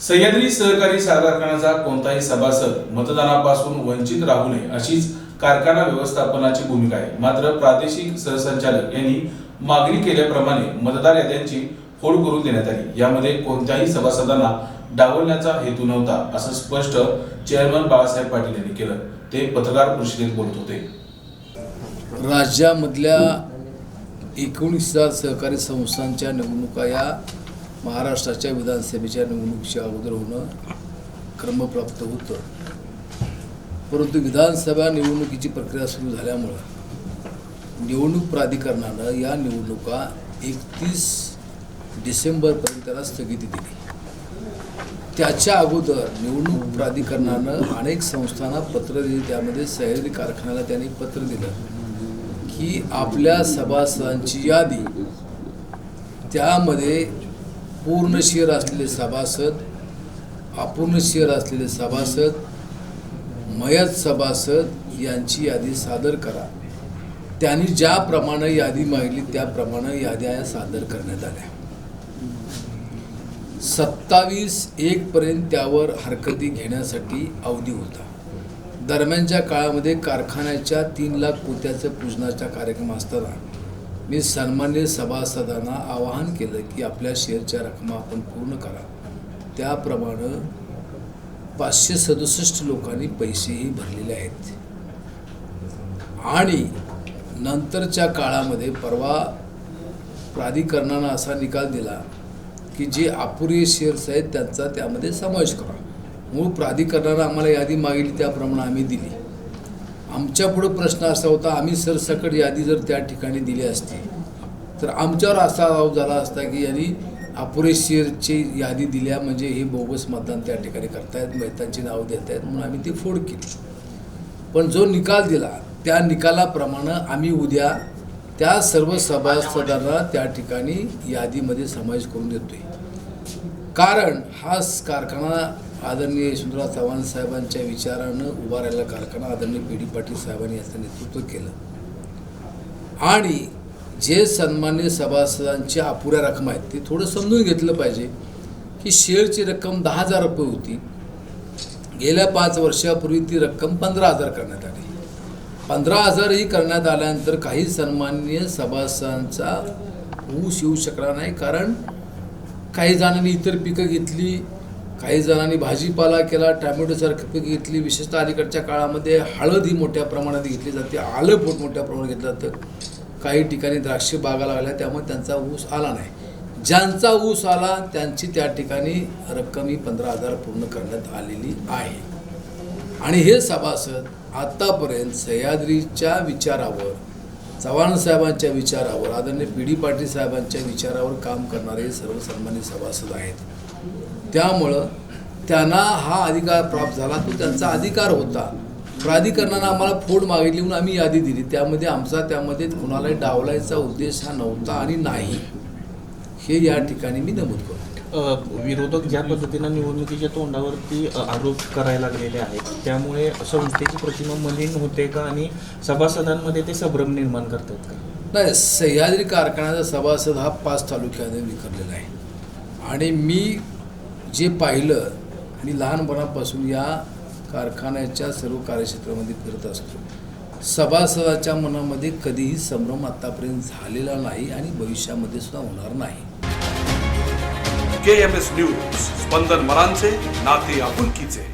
सह्याद्री सहकारी साखर कारखान्याचा कोणताही सभासद मतदानापासून वंचित राहू नये अशीच कारखाना व्यवस्थापनाची भूमिका आहे. मात्र प्रादेशिक सहसंचालक यांनी मागणी केल्याप्रमाणे मतदार याद्यांची फोड करून देण्यात आली. यामध्ये कोणत्याही सभासदांना डावलण्याचा हेतू नव्हता असं स्पष्ट चेअरमन बाळासाहेब पाटील यांनी केलं. ते पत्रकार परिषदेत बोलत होते. राज्यामधल्या एकोणीस हजार सहकारी संस्थांच्या निवडणुका या महाराष्ट्राच्या विधानसभेच्या निवडणुकीच्या अगोदर होणं क्रमप्राप्त होतं. परंतु विधानसभा निवडणुकीची प्रक्रिया सुरू झाल्यामुळं निवडणूक प्राधिकरणानं या निवडणुका एकतीस डिसेंबरपर्यंत त्याला स्थगिती दिली. त्याच्या अगोदर निवडणूक प्राधिकरणानं अनेक संस्थांना पत्र दिली. त्यामध्ये सह्याद्री कारखान्याला त्यांनी पत्र दिलं की आपल्या सभासदांची यादी त्यामध्ये पूर्ण शेअर असलेले सभासद अपूर्ण शेअर असलेले सभासद मयत सभासद यांची यादी सादर करा. त्यांनी ज्याप्रमाणे यादी मागली त्याप्रमाणे याद्या सादर करण्यात आल्या. सत्तावीस एकपर्यंत त्यावर हरकती घेण्यासाठी अवधी होता. दरम्यानच्या काळामध्ये कारखान्याच्या तीन लाख पोत्याचं पूजनाचा कार्यक्रम असताना मी सन्मान्य सभासदांना आवाहन केलं की आपल्या शेअरच्या रकमा आपण पूर्ण करा. त्याप्रमाणे पाचशे सदुसष्ट लोकांनी पैसेही भरलेले आहेत. आणि नंतरच्या काळामध्ये परवा प्राधिकरणानं असा निकाल दिला की जे अपुरे शेअर्स आहेत त्यांचा त्यामध्ये समावेश करा. मूळ प्राधिकरणानं आम्हाला यादी मागितली त्याप्रमाणे आम्ही दिली. आमच्या पुढं प्रश्न असा होता आम्ही सरसकट यादी जर त्या ठिकाणी दिली असती तर आमच्यावर असा आरोप झाला असता की यांनी अपुरेशिअरची यादी दिल्या म्हणजे हे बोगस मतदान त्या ठिकाणी करतायत मैतांची नावं देत आहेत म्हणून आम्ही ती फोड केली. पण जो निकाल दिला त्या निकालाप्रमाणे आम्ही उद्या त्या सर्व सभासदांना त्या ठिकाणी यादीमध्ये समावेश करून देतोय. कारण हा कारखाना आदरणीय यशवंतराव चव्हाण साहेबांच्या विचारानं उभा राहिलेला कारखाना आदरणीय पी डी पाटील साहेबांनी याचं नेतृत्व केलं. आणि जे सन्मान्य सभासदांच्या अपुऱ्या रकमा आहेत ते थोडं समजून घेतलं पाहिजे की शेअरची रक्कम दहा हजार रुपये होती. गेल्या पाच वर्षापूर्वी ती रक्कम पंधरा हजार करण्यात आली. पंधरा हजारही करण्यात आल्यानंतर काही सन्मान्य सभासदांचा ऊस येऊ शकला नाही कारण काही जणांनी इतर पिकं घेतली काही जणांनी भाजीपाला केला टॅमॅटोसारखी पिकं घेतली विशेषतः अलीकडच्या काळामध्ये हळद ही मोठ्या प्रमाणात घेतली जाते आलं पोट मोठ्या प्रमाणात घेतलं जातं. काही ठिकाणी द्राक्ष बागा लागल्या त्यामुळे त्यांचा ऊस आला नाही. ज्यांचा ऊस आला त्यांची त्या ठिकाणी रक्कम ही पंधरा हजार पूर्ण करण्यात आलेली आहे. आणि हे सभासद आत्तापर्यंत सह्याद्रीच्या विचारावर चव्हाण साहेबांच्या विचारावर आदरणीय पी डी पाटील साहेबांच्या विचारावर काम करणारे सर्व सन्मान्य सभासद आहेत. त्यामुळं त्यांना हा अधिकार प्राप्त झाला. तो त्यांचा अधिकार होता. प्राधिकरणानं आम्हाला फोड मागितली म्हणून आम्ही यादी दिली. त्यामध्ये आमचा त्यामध्ये कुणालाही डावलायचा उद्देश हा नव्हता आणि नाही. हे या ठिकाणी मी नमूद करतो. विरोधक ज्या पद्धतीनं निवडणुकीच्या तोंडावरती आरोप करायला लागलेले आहेत त्यामुळे संस्थेची प्रतिमा मलिन होते का आणि सभासदांमध्ये ते संभ्रम निर्माण करतात का? नाही सह्याद्री कारखान्याचा सभासद हा पाच तालुक्यामध्ये विखरलेला आहे. आणि मी जे पाहिलं मी लहानपणापासून या कारखान्याच्या सर्व कार्यक्षेत्रामध्ये फिरत असतो. सभासदाच्या मनामध्ये कधीही संभ्रम आत्तापर्यंत झालेला नाही आणि भविष्यामध्ये सुद्धा होणार नाही. के एम एस न्यूज स्पंदन मरांचे नाते आपुलकीचे.